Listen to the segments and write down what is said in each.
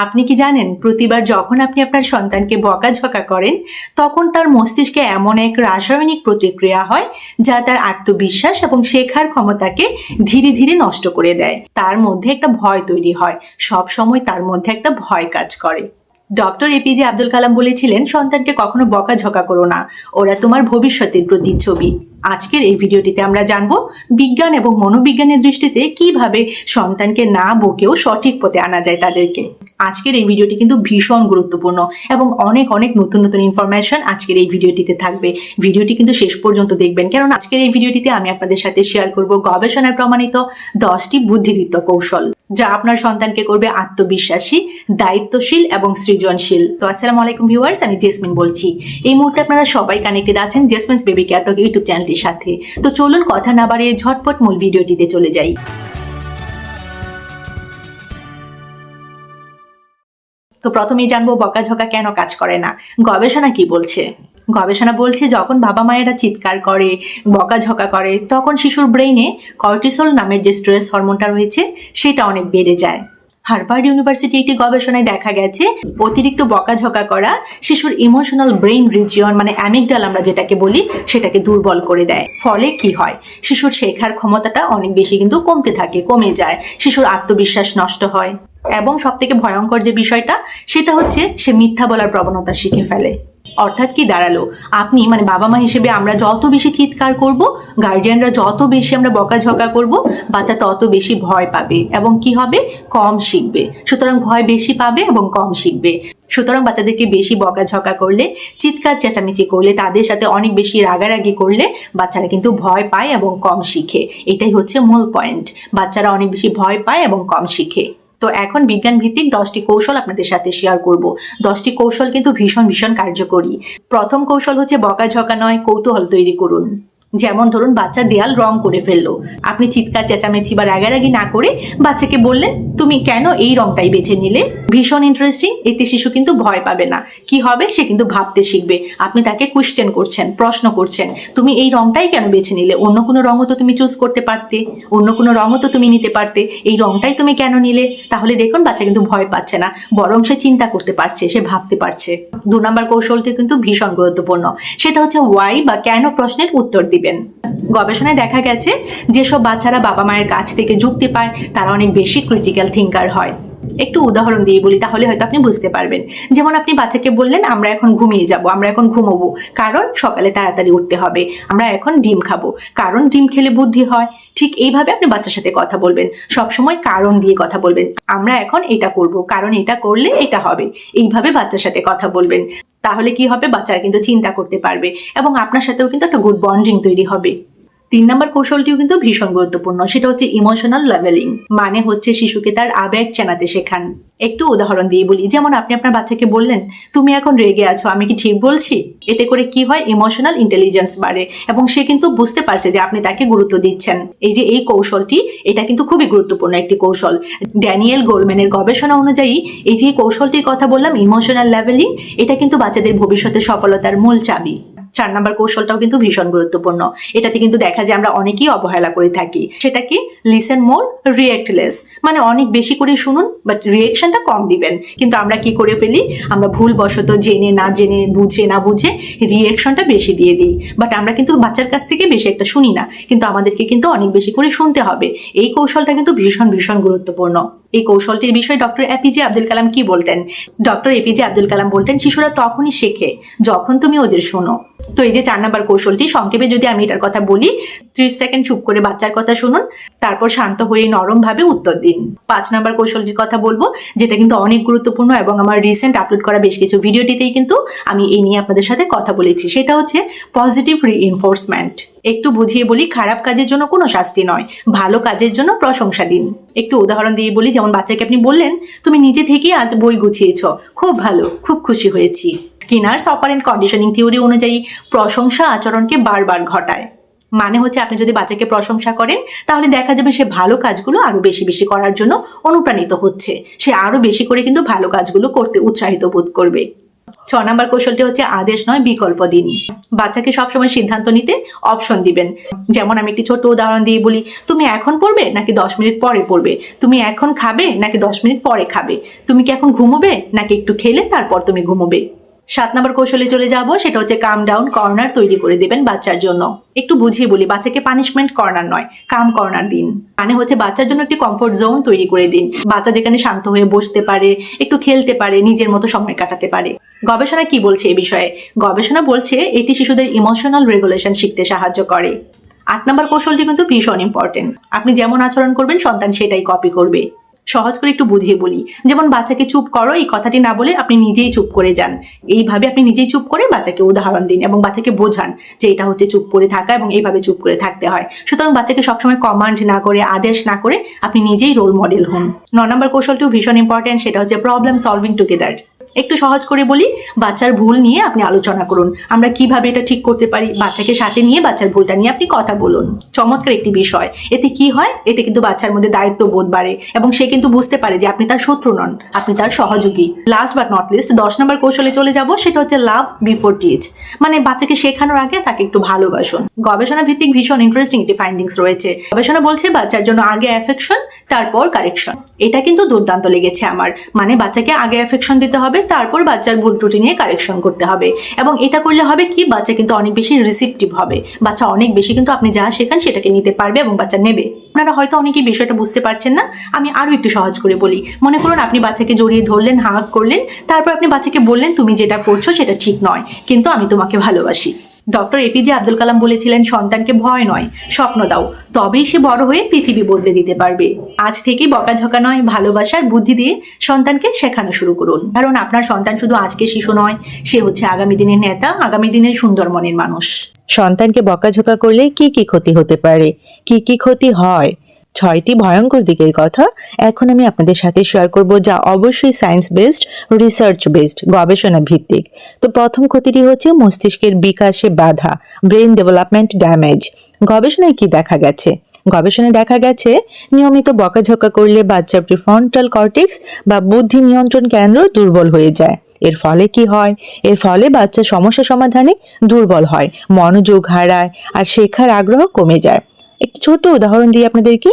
আপনি কি জানেন, প্রতিবার যখন আপনি আপনার সন্তানকে বকাঝকা করেন, তখন তার মস্তিষ্কে এমন এক রাসায়নিক প্রতিক্রিয়া হয় যা তার আত্মবিশ্বাস এবং শেখার ক্ষমতাকে ধীরে ধীরে নষ্ট করে দেয়। তার মধ্যে একটা ভয় তৈরি হয়। সব সময় তার মধ্যে একটা ভয় কাজ করে। ডক্টর এপিজে আব্দুল কালাম বলেছিলেন, সন্তানকে কখনো বকাঝকা করো না। ওরা তোমার ভবিষ্যতের প্রতিচ্ছবি আজকের এই ভিডিওটিতে আমরা জানব বিজ্ঞান এবং মনোবিজ্ঞানের দৃষ্টিতে কীভাবে সন্তানকে না বকেও সঠিক পথে আনা যায় তাদেরকে। আজকের এই ভিডিওটি কিন্তু ভীষণ গুরুত্বপূর্ণ এবং অনেক অনেক নতুন নতুন ইনফরমেশন আজকের এই ভিডিওটিতে থাকবে। ভিডিওটি কিন্তু শেষ পর্যন্ত দেখবেন কারণ আজকের এই ভিডিওটিতে আমি আপনাদের সাথে শেয়ার করব গবেষণায় প্রমাণিত দশটি বুদ্ধিদীপ্ত কৌশল, যা আপনার সন্তানকে করবে আত্মবিশ্বাসী, দায়িত্বশীল এবং সৃজনশীল। তো আসসালামু আলাইকুম ভিউয়ার্স আমি জেসমিন বলছি। এই মুহূর্তে আপনারা সবাই কানেক্টেড আছেন জেসমিনস বেবি ক্যাটক ইউটিউব চ্যানেলটির সাথে। তো চলুন কথা না বাড়িয়ে ঝটপট মূল ভিডিওটিতে চলে যাই। তো প্রথমেই জানব বকাঝকা কেন কাজ করে না। গবেষণা কি বলছে? গবেষণা বলছে, যখন বাবা মায়েরা চিৎকার করে, বকাঝকা করে, তখন শিশুর ব্রেইনে কর্টিসল নামের যে স্ট্রেস হরমোনটা রয়েছে, সেটা অনেক বেড়ে যায়। হার্ভার্ড ইউনিভার্সিটি একটি গবেষণায় দেখা গেছে, অতিরিক্ত বকাঝকা করা শিশুর ইমোশনাল ব্রেইন রিজিয়ন মানে অ্যামিকডাল আমরা যেটাকে বলি, সেটাকে দুর্বল করে দেয়। ফলে কি হয়? শিশুর শেখার ক্ষমতাটা অনেক বেশি কিন্তু কমতে থাকে, কমে যায়। শিশুর আত্মবিশ্বাস নষ্ট হয়। এবং সব থেকে ভয়ঙ্কর যে বিষয়টা, সেটা হচ্ছে সে মিথ্যা বলার প্রবণতা শিখে ফেলে। অর্থাৎ কি দাঁড়াল? আপনি মানে বাবা মা হিসেবে আমরা যত বেশি চিৎকার করব গার্জিয়ানরা যত বেশি আমরা বকাঝকা করব, বাচ্চা তত বেশি ভয় পাবে এবং কি হবে? কম শিখবে। সুতরাং ভয় বেশি পাবে এবং কম শিখবে। সুতরাং বাচ্চাদেরকে বেশি বকাঝকা করলে, চিৎকার চেঁচামেচি করলে, তাদের সাথে অনেক বেশি রাগারাগি করলে বাচ্চারা কিন্তু ভয় পায় এবং কম শিখে। এটাই হচ্ছে মূল পয়েন্ট বাচ্চারা অনেক বেশি ভয় পায় এবং কম শিখে। তো এখন বিজ্ঞান ভিত্তিক দশটি কৌশল আপনাদের সাথে শেয়ার করব। দশটি কৌশল কিন্তু ভীষণ ভীষণ কার্যকরী। প্রথম কৌশল হচ্ছে বকাঝকা নয়, কৌতূহল তৈরি করুন। যেমন ধরুন বাচ্চা দেয়াল রং করে ফেলল। আপনি চিৎকার, চেঁচামেচি বা রাগারাগি না করে বাচ্চাকে বললেন, তুমি কেন এই রংটাই বেছে নিলে? ভীষণ ইন্টারেস্টিং এতে শিশু কিন্তু ভয় পাবে না। কি হবে? সে কিন্তু ভাবতে শিখবে। আপনি তাকে কোয়েশ্চেন করছেন, প্রশ্ন করছেন, তুমি এই রংটাই কেন বেছে নিলে? অন্য কোনো রঙও তো তুমি চুজ করতে পারতে, অন্য কোনো রঙও তো তুমি নিতে পারতে, এই রংটাই তুমি কেন নিলে? তাহলে দেখুন, বাচ্চা কিন্তু ভয় পাচ্ছে না, বরং সে চিন্তা করতে পারছে, সে ভাবতে পারছে। দু নম্বর কৌশলটি কিন্তু ভীষণ গুরুত্বপূর্ণ। সেটা হচ্ছে ওয়াই বা কেন প্রশ্নের উত্তর দিবেন। গবেষণায় দেখা গেছে, যেসব বাচ্চারা বাবা মায়ের কাছ থেকে যুক্তি পায়, তারা অনেক বেশি ক্রিটিক্যাল থিঙ্কার হয়। একটু উদাহরণ দিয়ে বলি, তাহলে হয়তো আপনি বুঝতে পারবেন। যেমন আপনি বাচ্চাকে বললেন, আমরা এখন ঘুমিয়ে যাব, আমরা এখন ঘুমোবো। কারণ সকালে তাড়াতাড়ি উঠতে হবে, আমরা এখন ডিম খাব। কারণ ডিম খেলে বুদ্ধি হয়। ঠিক এইভাবে আপনি বাচ্চার সাথে কথা বলবেন। সবসময় কারণ দিয়ে কথা বলবেন, আমরা এখন এটা করব, কারণ এটা করলে এটা হবে। এইভাবে বাচ্চার সাথে কথা বলবেন। তাহলে কি হবে? বাচ্চারা কিন্তু চিন্তা করতে পারবে এবং আপনার সাথেও কিন্তু একটা গুড বন্ডিং তৈরি হবে। তিন নম্বর কৌশলটিও কিন্তু ভীষণ গুরুত্বপূর্ণ, সেটা হচ্ছে ইমোশনাল লেভেলিং মানে হচ্ছে শিশুকে তার আবেগ চেনাতে শেখান। একটু উদাহরণ দিয়ে বলি, যেমন আপনি আপনার বাচ্চাকে বললেন, তুমি এখন রেগে আছো, আমি কি ঠিক বলছি? এতে করে কি হয়? ইমোশনাল ইন্টেলিজেন্স বাড়ে এবং সে কিন্তু বুঝতে পারছে যে আপনি তাকে গুরুত্ব দিচ্ছেন। এই যে এই কৌশলটি, এটা কিন্তু খুবই গুরুত্বপূর্ণ একটি কৌশল। ড্যানিয়েল গোলম্যানের গবেষণা অনুযায়ী, এই যে কৌশলটির কথা বললাম ইমোশনাল লেভেলিং এটা কিন্তু বাচ্চাদের ভবিষ্যতে সফলতার মূল চাবি। চার নাম্বার কৌশলটাও কিন্তু ভীষণ গুরুত্বপূর্ণ। এটাতে কিন্তু দেখা যায় আমরা অনেকেই অবহেলা করে থাকি। সেটা কি? লিসেন মোর রিয়েক্টলেস মানে অনেক বেশি করে শুনুন বাট রিয়েকশনটা কম দিবেন। কিন্তু আমরা কি করে ফেলি? আমরা ভুলবশত জেনে, না জেনে, বুঝে, না বুঝে রিয়েকশনটা বেশি দিয়ে দিই। বাট আমরা কিন্তু বাচ্চার কাছ থেকে বেশি একটা শুনি না। কিন্তু আমাদেরকে কিন্তু অনেক বেশি করে শুনতে হবে। এই কৌশলটা কিন্তু ভীষণ ভীষণ গুরুত্বপূর্ণ। এই কৌশলটির বিষয়ে ডক্টর এপিজে আব্দুল কালাম কি বলতেন? ডক্টর এপিজে আব্দুল কালাম বলতেন, শিশুরা তখনই শেখে যখন তুমি ওদের শোনো। তো এই যে চার নাম্বার কৌশলটি, সংক্ষেপে যদি আমি এটার কথা বলি, ত্রিশ সেকেন্ড চুপ করে বাচ্চার কথা শুনুন, তারপর শান্ত হয়ে নরমভাবে উত্তর দিন। পাঁচ নাম্বার কৌশলটির কথা বলব, যেটা কিন্তু অনেক গুরুত্বপূর্ণ এবং আমার রিসেন্ট আপলোড করা বেশ কিছু ভিডিওটিতেই কিন্তু আমি এই নিয়ে আপনাদের সাথে কথা বলেছি। সেটা হচ্ছে পজিটিভ রিইনফোর্সমেন্ট একটু বুঝিয়ে বলি, খারাপ কাজের জন্য কোনো শাস্তি নয়। ভালো কাজের জন্য প্রশংসা দিন। একটু উদাহরণ দিয়ে বলি, যেমন বাচ্চাকে আপনি বললেন, তুমি নিজে থেকেই আজ বই গুছিয়েছ। খুব ভালো, খুব খুশি হয়েছি। স্কিনার্স অপারেন্ট কন্ডিশনিং থিওরি অনুযায়ী প্রশংসা আচরণকে বারবার ঘটায়। মানে হচ্ছে আপনি যদি বাচ্চাকে প্রশংসা করেন, তাহলে দেখা যাবে সে ভালো কাজগুলো আরও বেশি বেশি করার জন্য অনুপ্রাণিত হচ্ছে। সে আরও বেশি করে কিন্তু ভালো কাজগুলো করতে উৎসাহিত বোধ করবে। ছ নম্বর কৌশলটি হচ্ছে আদেশ নয়, বিকল্প দিন। বাচ্চাকে সবসময় সিদ্ধান্ত নিতে অপশন দিবেন। যেমন আমি একটি ছোট উদাহরণ দিয়ে বলি, তুমি এখন পড়বে নাকি দশ মিনিট পরে পড়বে? তুমি এখন খাবে নাকি দশ মিনিট পরে খাবে? তুমি কি এখন ঘুমোবে নাকি একটু খেলে তারপর তুমি ঘুমোবে? সাত নম্বর কৌশলে চলে যাব, সেটা হচ্ছে কাম ডাউন কর্নার তৈরি করে দেবেন বাচ্চার জন্য। একটু বুঝিয়ে বলি, বাচ্চাকে পানিশমেন্ট কর্নার নয় কাম কর্নার দিন। মানে হচ্ছে বাচ্চার জন্য একটি কমফোর্ট জোন তৈরি করে দিন। বাচ্চা যেখানে শান্ত হয়ে বসতে পারে, একটু খেলতে পারে, নিজের মতো সময় কাটাতে পারে। গবেষণা কি বলছে এ বিষয়ে? গবেষণা বলছে, এটি শিশুদের ইমোশনাল রেগুলেশন শিখতে সাহায্য করে। আট নম্বর কৌশলটি কিন্তু ভীষণ ইম্পর্টেন্ট আপনি যেমন আচরণ করবেন, সন্তান সেটাই কপি করবে। সহজ করে একটু বুঝিয়ে বলি। যেমন, বাচ্চাকে চুপ করো, এই কথাটি না বলে আপনি নিজেই চুপ করে যান। এইভাবে আপনি নিজেই চুপ করে বাচ্চাকে উদাহরণ দিন এবং বাচ্চাকে বোঝান যে এটা হচ্ছে চুপ করে থাকা এবং এইভাবে চুপ করে থাকতে হয়। সুতরাং বাচ্চাকে সবসময় কমান্ড না করে, আদেশ না করে আপনি নিজেই রোল মডেল হন। ন নম্বর কৌশলটিও ভীষণ ইম্পর্টেন্ট সেটা হচ্ছে প্রবলেম সলভিং টুগেদার একটু সহজ করে বলি বাচ্চার ভুল নিয়ে আপনি আলোচনা করুন। আমরা কীভাবে এটা ঠিক করতে পারি বাচ্চাকে সাথে নিয়ে বাচ্চার ভুলটা নিয়ে আপনি কথা বলুন। চমৎকার একটি বিষয়। এতে কি হয়? এতে কিন্তু বাচ্চার মধ্যে দায়িত্ব বোধ বাড়ে এবং সে কিন্তু বুঝতে পারে যে আপনি তার শত্রু নন আপনি তার সহযোগী। লাস্ট বাট নট লিস্ট দশ নম্বর কৌশলে চলে যাব সেটা হচ্ছে লাভ বিফোর টিচ মানে বাচ্চাকে শেখানোর আগে তাকে একটু ভালোবাসুন। গবেষণা ভিত্তিক ভীষণ ইন্টারেস্টিং একটি ফাইন্ডিংস রয়েছে। গবেষণা বলছে বাচ্চার জন্য আগে অ্যাফেকশন তারপর কারেকশন এটা কিন্তু দুর্দান্ত লেগেছে আমার। মানে বাচ্চাকে আগে অ্যাফেকশন দিতে হবে তারপর বাচ্চার ভুল ত্রুটি নিয়ে কারেকশন করতে হবে। এবং এটা করলে হবে কি, বাচ্চা কিন্তু অনেক বেশি রিসিপটিভ হবে। বাচ্চা অনেক বেশি কিন্তু আপনি যা শেখান সেটাকে নিতে পারবে এবং বাচ্চা নেবে। আপনারা হয়তো অনেকেই বিষয়টা বুঝতে পারছেন না, আমি আরও একটু সহজ করে বলি। মনে করুন আপনি বাচ্চাকে জড়িয়ে ধরলেন হাঁক করলেন, তারপর আপনি বাচ্চাকে বললেন, তুমি যেটা করছ সেটা ঠিক নয়, কিন্তু আমি তোমাকে ভালোবাসি। ডক্টর এপিজে আব্দুল কালাম বলেছিলেন, সন্তানকে ভয় নয়, স্বপ্ন দাও। তবেই সে বড় হয়ে পৃথিবী বদলে দিতে পারবে। আজ থেকেই বকাঝকা নয়, ভালোবাসার বুদ্ধি দিয়ে সন্তানকে শেখানো শুরু করুন। কারণ আপনার সন্তান শুধু আজকে শিশু নয়, সে হচ্ছে আগামী দিনের নেতা, আগামী দিনের সুন্দর মনের মানুষ। সন্তানকে বকাঝকা করলে কি কি ক্ষতি হতে পারে? কি কি ক্ষতি হয়? ছয়টি ভয়ঙ্কর দিকের কথা এখন আমি আপনাদের সাথে শেয়ার করব যা অবশ্যই সায়েন্স বেসড রিসার্চ বেসড গবেষণা ভিত্তিক তো প্রথম ক্ষতিটি হচ্ছে মস্তিষ্কের বিকাশে বাধা ব্রেন ডেভেলপমেন্ট ড্যামেজ গবেষণায় কি দেখা গেছে? গবেষণায় দেখা গেছে নিয়মিত বকাঝকা করলে বাচ্চার প্রিফ্রন্টাল কর্টেক্স বা বুদ্ধি নিয়ন্ত্রণ কেন্দ্র দুর্বল হয়ে যায়। এর ফলে কি হয়? এর ফলে বাচ্চা সমস্যা সমাধানে দুর্বল হয়, মনোযোগ হারায় আর শেখার আগ্রহ কমে যায়। একটি ছোট উদাহরণ দিয়ে আপনাদেরকে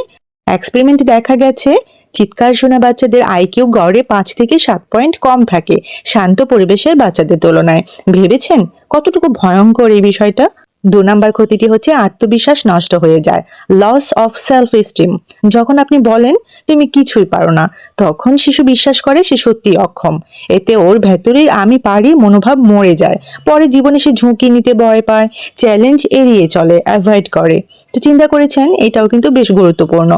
এক্সপেরিমেন্ট দেখা গেছে। চিৎকার শোনা বাচ্চাদের আইকিউ গড়ে পাঁচ থেকে সাত পয়েন্ট কম থাকে শান্ত পরিবেশের বাচ্চাদের তুলনায়। ভেবেছেন কতটুকু ভয়ঙ্কর এই বিষয়টা? দু নম্বর ক্ষতিটি হচ্ছে আত্মবিশ্বাস নষ্ট হয়ে যায় লস অফ সেলফ এস্টিম যখন আপনি বলেন, তুমি কিছুই পারো না, তখন শিশু বিশ্বাস করে সে সত্যি অক্ষম। এতে ওর ভেতরের আমি পারি মনোভাব মরে যায়। পরে জীবনে সে ঝুঁকি নিতে ভয় পায় চ্যালেঞ্জ এড়িয়ে চলে অ্যাভয়েড করে। তো চিন্তা করেছেন, এটাও কিন্তু বেশ গুরুত্বপূর্ণ।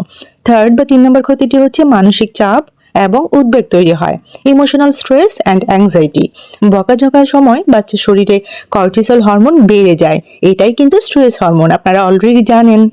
থার্ড বা তিন নম্বর ক্ষতিটি হচ্ছে মানসিক চাপ এবং উদ্বেগ তৈরি হয়। ইমোশনাল স্ট্রেস অ্যান্ড অ্যাংজাইটি বকাঝকার সময় বাচ্চার শরীরে কর্টিসল হরমোন বেড়ে যায়। এটাই কিন্তু স্ট্রেস হরমোন আপনারা অলরেডি জানেন।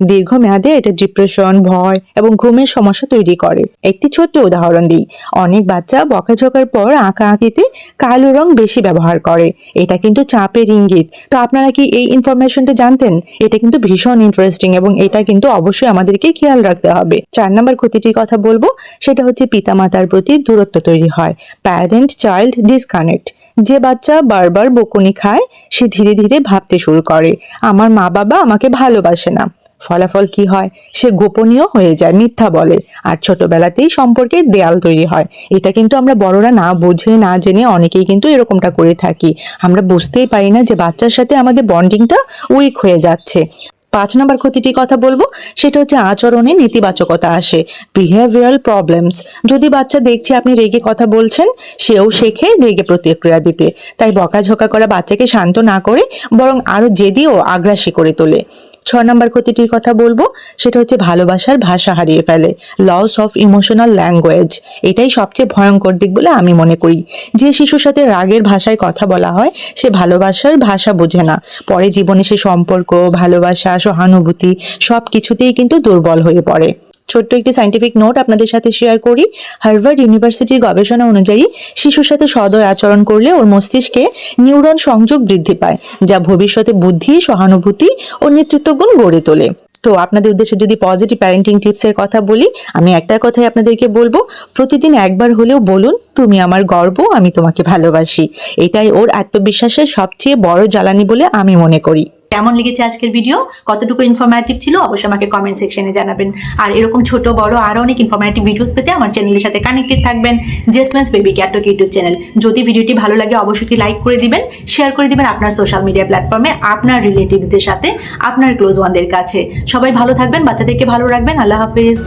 দীর্ঘমেয়াদে এটা ডিপ্রেশন ভয় এবং ঘুমের সমস্যা তৈরি করে। একটি ছোট্ট উদাহরণ দিই। অনেক বাচ্চা বকাঝকার পর আঁকা আঁকিতে কালো রং বেশি ব্যবহার করে। এটা কিন্তু চাপের ইঙ্গিত। তো আপনারা কি এই ইনফরমেশনটা জানতেন? এটা কিন্তু ভীষণ ইন্টারেস্টিং এবং এটা কিন্তু অবশ্যই আমাদেরকে খেয়াল রাখতে হবে। চার নম্বর ক্ষতিটির কথা বলব। সেটা হচ্ছে পিতামাতার প্রতি দূরত্ব তৈরি হয়। প্যারেন্ট চাইল্ড ডিসকানেক্ট যে বাচ্চা বারবার বকুনি খায়, সে ধীরে ধীরে ভাবতে শুরু করে, আমার মা বাবা আমাকে ভালোবাসে না। ফলাফল কি হয়? সে গোপনীয় হয়ে যায়, মিথ্যা বলে। আর ছোটবেলাতেই সম্পর্কের দেয়াল তৈরি হয়। এটা কিন্তু আমরা বড়রা না বুঝে, না জেনে অনেকেই কিন্তু এরকমটা করে থাকি। আমরা বুঝতেই পারি না যে বাচ্চার সাথে আমাদের বন্ডিংটা উইক হয়ে যাচ্ছে। পাঁচ নম্বর ক্ষতিটির কথা বলব, সেটা হচ্ছে আচরণে নেতিবাচকতা আসে বিহেভিয়ারাল প্রবলেমস যদি বাচ্চা দেখছে আপনি রেগে কথা বলছেন, সেও শেখে রেগে প্রতিক্রিয়া দিতে। তাই বকাঝকা করা বাচ্চাকে শান্ত না করে, বরং আরও জেদি ও আগ্রাসী করে তোলে। ছ নম্বর ক্ষতিটির কথা বলব, সেটা হচ্ছে ভালোবাসার ভাষা হারিয়ে ফেলে লস অফ ইমোশনাল ল্যাঙ্গুয়েজ এটাই সবচেয়ে ভয়ঙ্কর দিক বলে আমি মনে করি। যে শিশুর সাথে রাগের ভাষায় কথা বলা হয়, সে ভালোবাসার ভাষা বোঝে না। পরে জীবনে সে সম্পর্ক, ভালোবাসা, সহানুভূতি সব কিছুতেই কিন্তু দুর্বল হয়ে পড়ে। ছোট্ট একটি সাইন্টিফিক নোট আপনাদের সাথে শেয়ার করি। হার্ভার্ড ইউনিভার্সিটির গবেষণা অনুযায়ী, শিশুর সাথে সদয় আচরণ করলে ওর মস্তিষ্কে নিউরন সংযোগ বৃদ্ধি পায়, যা ভবিষ্যতে বুদ্ধি, সহানুভূতি ও নেতৃত্ব গুণ গড়ে তোলে। তো আপনাদের উদ্দেশ্যে যদি পজিটিভ প্যারেন্টিং টিপসের কথা বলি, আমি একটা কথাই আপনাদেরকে বলব, প্রতিদিন একবার হলেও বলুন, তুমি আমার গর্ব, আমি তোমাকে ভালোবাসি। এটাই ওর আত্মবিশ্বাসের সবচেয়ে বড় জ্বালানি বলে আমি মনে করি। কেমন লেগেছে আজকের ভিডিও কতটুকু ইনফরমেটিভ ছিল? অবশ্যই আমাকে কমেন্ট সেকশনে জানাবেন। আর এরকম ছোট, বড় আরও অনেক ইনফরমেটিভ ভিডিওস পেতে আমার চ্যানেলের সাথে কানেক্টেড থাকবেন। জেসমেন্স বেবি ক্যাটক ইউটিউব চ্যানেল যদি ভিডিওটি ভালো লাগে, অবশ্যই লাইক করে দিবেন শেয়ার করে দিবেন আপনার সোশ্যাল মিডিয়া প্ল্যাটফর্মে আপনার রিলেটিভসদের সাথে, আপনার ক্লোজ ওয়ানদের কাছে। সবাই ভালো থাকবেন, বাচ্চাদেরকে ভালো রাখবেন। আল্লাহ হাফিজ।